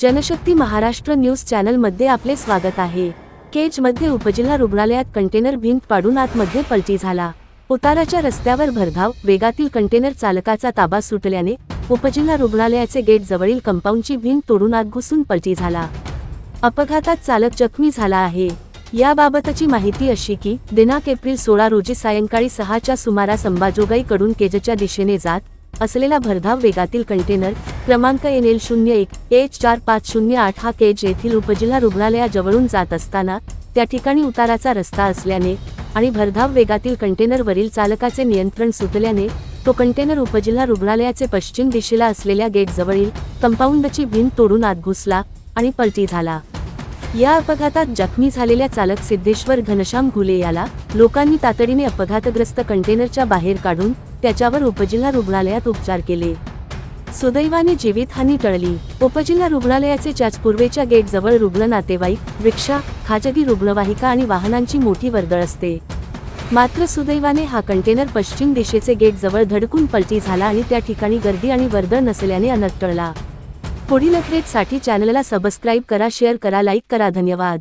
Janshakti Maharashtra news चॅनलमध्ये आपले स्वागत आहे. केजमध्ये उपजिल्हा रुग्णालयात कंटेनर भिंत पाडून आतमध्ये पलटी झाला. उताराच्या रस्त्यावर भरधाव वेगातील कंटेनर चालकाचा ताबा सुटल्याने उपजिल्हा रुग्णालयाचे गेट जवळील कंपाऊंडची भिंत तोडून आत घुसून पलटी झाला. अपघातात चालक जखमी झाला आहे. याबाबतची माहिती अशी की दिनांक एप्रिल सोळा रोजी सायंकाळी सहाच्या सुमारास अंबाजोगाईकडून केजच्या दिशेने जात असलेला भरधाव वेगातील कंटेनर क्रमांक एन एल शून्य एक एच चार पाच शून्य आठ हा केज येथील उपजिल्हा रुग्णालयाजवळून जात असताना त्या ठिकाणी उताराचा रस्ता असल्याने आणि भरधाव वेगातील कंटेनरवरील चालकाचे नियंत्रण सुटल्याने तो कंटेनर उपजिल्हा रुग्णालयाचे पश्चिम दिशेला असलेल्या गेटजवळील कंपाऊंडची भिंत तोडून आत घुसला आणि पलटी झाला. या अपघातात जखमी झालेल्या चालक सिद्धेश्वर घनश्याम घुले याला लोकांनी तातडीने अपघातग्रस्त कंटेनरच्या बाहेर काढून त्याच्यावर उपजिल्हा रुग्णालयात उपचार केले. सुदैवाने जीवितहानी टळली. उपजिल्हा रुग्णालयाचे त्याच पूर्वेच्या गेटजवळ रुग्ण नातेवाईक रिक्षा खाजगी रुग्णवाहिका आणि वाहनांची मोठी वर्दळ असते. मात्र सुदैवाने हा कंटेनर पश्चिम दिशेचे गेट जवळ धडकून पलटी झाला आणि त्या ठिकाणी गर्दी आणि वर्दळ नसल्याने अनट टळला. पुढील अपडेटसाठी चॅनलला सबस्क्राईब करा शेअर करा लाईक करा. धन्यवाद.